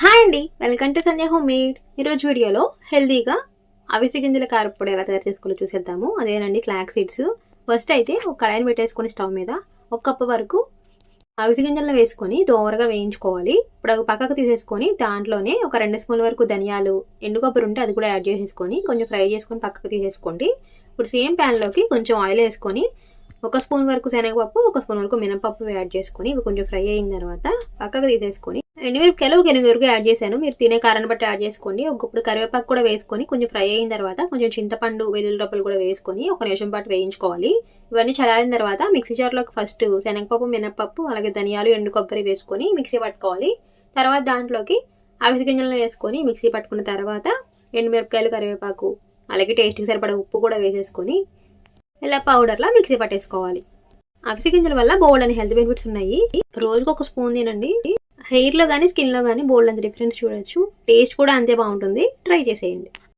Hi అండి. Welcome to Sandhya home made ఈరోజు వీడియోలో హెల్దీగా అవిసె గింజల కారపొడి ఎలా తయారు చేసుకోవాలో చూసేద్దాము. అదేనండి ఫ్లాక్ సీడ్స్ ఫస్ట్ అయితే ఒక కడాయిని పెట్టేసుకొని స్టవ్ మీద ఒక కప్పు వరకు అవిసె గింజలను వేసుకొని దోరగా వేయించుకోవాలి. ఇప్పుడు అవి పక్కకు తీసేసుకొని దాంట్లోనే ఒక రెండు స్పూన్ల వరకు ధనియాలు ఎండు కొబ్బరి ఉంటే అది కూడా యాడ్ చేసేసుకొని కొంచెం ఫ్రై చేసుకొని పక్కకు తీసేసుకోండి. ఇప్పుడు సేమ్ ప్యాన్లోకి కొంచెం ఆయిల్ వేసుకొని ఒక స్పూన్ వరకు శనగపప్పు ఒక స్పూన్ వరకు మినపప్పు యాడ్ చేసుకొని ఇవి కొంచెం ఫ్రై అయిన తర్వాత పక్కకు తీసేసుకొని ఎండుమిరపకాయలు ఒక ఎనిమిది వరకు యాడ్ చేశాను. మీరు తినే కారాన్ని బట్టి యాడ్ చేసుకోండి. ఒకప్పుడు కరివేపాకు కూడా వేసుకొని కొంచెం ఫ్రై అయిన తర్వాత కొంచెం చింతపండు వెల్లుల్లి రొప్పలు కూడా వేసుకొని ఒక నిమిషం పాటు వేయించుకోవాలి. ఇవన్నీ చల్లారిన తర్వాత మిక్సీ జార్లోకి ఫస్ట్ శనగపప్పు మినపప్పు అలాగే ధనియాలు ఎండు కొబ్బరి వేసుకొని మిక్సీ పట్టుకోవాలి. తర్వాత దాంట్లోకి అవిసె గింజలను వేసుకొని మిక్సీ పట్టుకున్న తర్వాత ఎండుమిరపకాయలు కరివేపాకు అలాగే టేస్ట్కి సరిపడా ఉప్పు కూడా వేసేసుకొని ఇలా పౌడర్లా మిక్సీ పట్టేసుకోవాలి. అవిసె గింజల వల్ల బోల్డ్ అని హెల్త్ బెనిఫిట్స్ ఉన్నాయి. రోజుకు ఒక స్పూన్ తినండి హెయిర్లో కానీ స్కిన్లో కానీ బోల్డ్ అంత డిఫరెన్స్ చూడొచ్చు. టేస్ట్ కూడా అంతే బాగుంటుంది. ట్రై చేసేయండి.